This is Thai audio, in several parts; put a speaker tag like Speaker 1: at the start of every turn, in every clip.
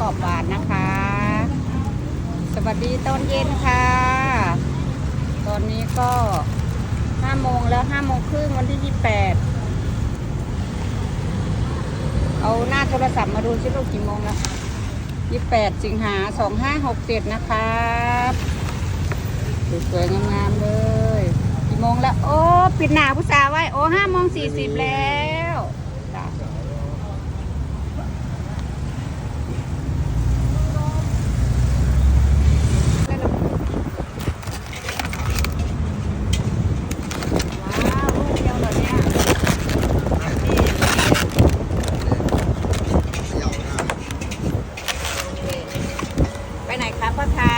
Speaker 1: กรอบหวานนะคะ สวัสดีตอนเย็นค่ะ ตอนนี้ก็ห้าโมงแล้วห้าโมงครึ่งวันที่ยี่แปดเอาหน้าโทรศัพท์มาดูสิลูกกี่โมงแล้วยี่แปดสิงหาสองห้าหกเจ็ดนะครับสวยๆงามๆเลย กี่โมงแล้ว โอ้ ปิดหนาผู้สาวไว้ โอ้ห้าโมงสี่สิบแล้วจ้ะว้าวลูกเดียวเหรอเนี่ยไปไหนครับพ่อค้า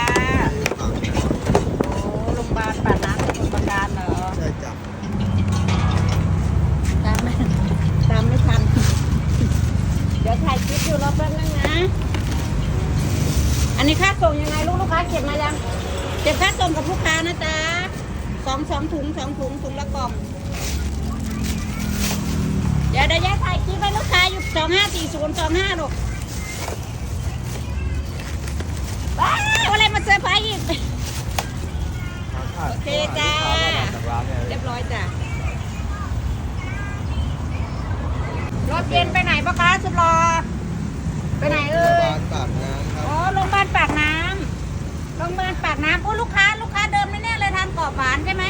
Speaker 1: โอ้โรงพยาบาลป่าน้ำสมุทรปราการเหรอ
Speaker 2: ใช่จ้ะ
Speaker 1: ตามไม่ตามไม่ทัน เดี๋ยวถ่ายคลิปอยู่รอแป๊บนึงนะ อั นนี้ค่าส่งยังไงลูกลูกค้าเก็บมายังเก็บค่าส่งกับลูกค้านะจ๊ะสองสองถุงสองถุงถุงละกล่อง เดี๋ยวเดี๋ยวยายถ่ายคลิปให้ลูกค้าอยู่สองห้าสี่ศูนย์สองห้าลูกว้าวอะไรมาเซอร์ไพรส์อีก โอเคจ้า
Speaker 2: จากร้านเนี่ย
Speaker 1: เรียบร้อยจ้ะรถเย็นไปไหนปะคะสุดรอ ไปไหนเอ่ยาบาลปากน้ำโอ้ลูกค้าลูกค้าเดิมแน่ๆเลยทานกรอบหวานใช่ไหม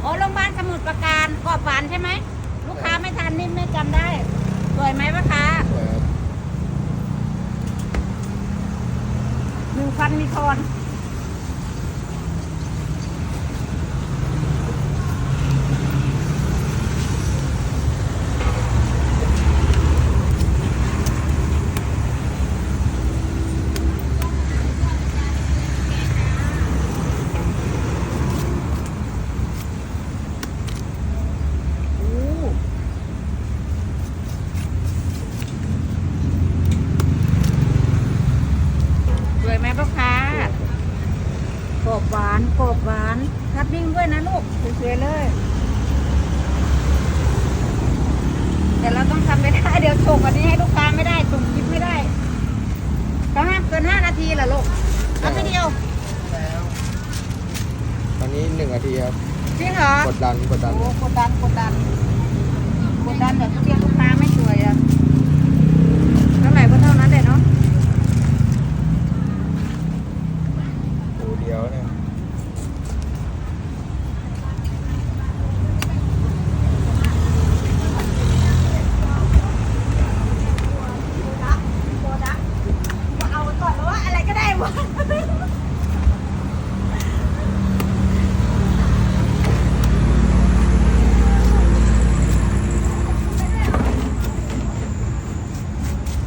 Speaker 1: โอ้โรงพยาบาลสมุทรปราการกรอบหวานใช่ไหมลูกค้าไม่ทานนิ่มไม่จำได้สวยไหมปะคะ
Speaker 2: สวยครับ
Speaker 1: หนึ่งพันมีทอน โอ้สวยไหมพ่อค้ากรอบหวานกรอบหวานทับบิ้งด้วยนะลูกสวยๆเลย แต่เราต้องทำไม่ได้ เดี๋ยวส่งวันนี้ให้ลูกค้าไม่ได้ส่งคลิปไม่ได้ก็ห้ามเกินห้านาทีเหรอลูกทำไม่เดียว
Speaker 2: ตอนนี้หนึ่งนาทีครับ
Speaker 1: จริงเหรอก
Speaker 2: ดดันกดดัน
Speaker 1: โอ้กดดันกดดันกดดันแต่ทุเรียนลูกค้าไม่สวยอะเท่าไหร่ก็เท่านั้นแหละเนาะ
Speaker 2: ดูเดียวเนี่ย
Speaker 1: เอาไว้ก่อนว่าอะไรก็ได้วะ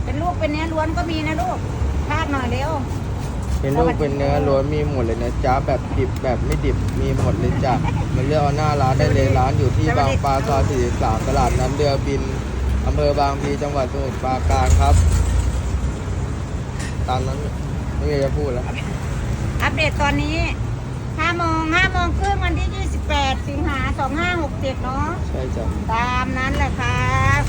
Speaker 1: เป็นลูกเป็นเนื้อล้วนก็มีนะลูกพากหน่อยเร็ว
Speaker 2: เป็นลูกเป็นเนื้อล้วนมีหมดเลยนะจ๊ะแบบดิบแบบไม่ดิบมีหมดเลยจ้ะมาเลือกเอาหน้าร้านได้เลยร้านอยู่ที่บางปลาซอย43ตลาดนั้นเรือบินอำเภอบางพลีจังหวัดสมุทรปราการครับ ตามนั้น ไม่มีอะไรจะพูดแล้ว
Speaker 1: อัปเดตตอนนี้5โมง5โมงครึ่งวันที่ 28 สิงหา 2567 เนาะ
Speaker 2: ใช่จ้ะ
Speaker 1: ตามนั้นแหละครับ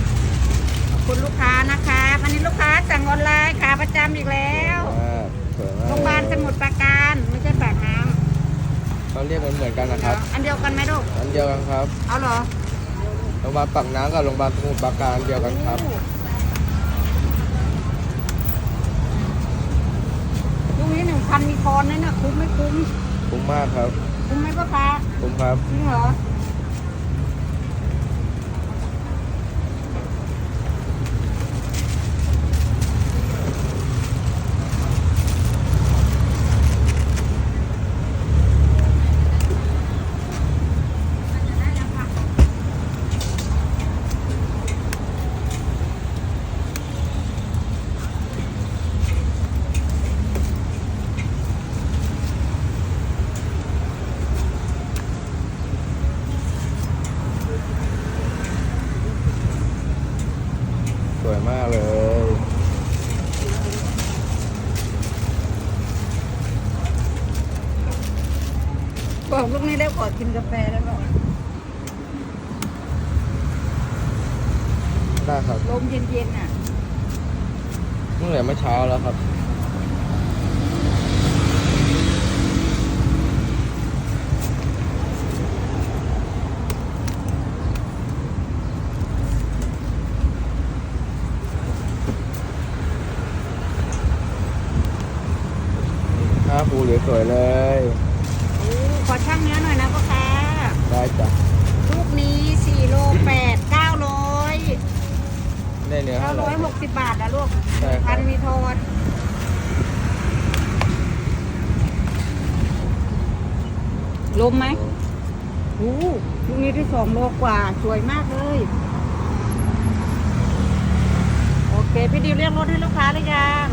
Speaker 1: ขอบคุณลูกค้านะคะวันนี้ลูกค้าสั่งออนไลน์ขาประจำอีกแล้ว
Speaker 2: อ่าสวยมาก
Speaker 1: โรงพยาบาลสมุทรปราการไม่ใช่ปากน้
Speaker 2: เขาเรียกกันเหมือนกันำนะครับ
Speaker 1: อันเดียวกันไหมลูก
Speaker 2: อันเดียวกันครับ
Speaker 1: เอาเหรอ
Speaker 2: โรงพยาบาลปากน้ำกับโรงพยาบาลสมุทรปราการอันเดียวกันครับ
Speaker 1: ลูก นี้หนึ่งพันมีคอนนั่นน่ะคุ้มไม่คุ้ม
Speaker 2: คุ้มมากครับ
Speaker 1: คุ้มไหมพ่อค้า
Speaker 2: คุ้มครับ
Speaker 1: จริงเหรอ
Speaker 2: สวยมากเลย
Speaker 1: บอกลูกนี้ได้ขอกินกาแฟได้ป่ะ
Speaker 2: ได้ครับ
Speaker 1: ลมเย็นๆน่ะ
Speaker 2: ตั้งแต่เมื่อเช้าแล้วครับหน้าปูเหลือสวยเลย
Speaker 1: โอ้ขอ ช่างเนื้อหน่อยนะพ่อค้า
Speaker 2: ได้จ้ะ
Speaker 1: ลูกนี้4โล8 900
Speaker 2: ได้เนื้อเท่าไหร่
Speaker 1: 960 บาทนะลูก
Speaker 2: ใช่ครับ
Speaker 1: พันมีโทนลมไหมโอ้ลูกนี้ที่สองโลกว่า สวยมากเลย โอเค พี่ดิวเรียกรถให้ลูกค้าหรือยัง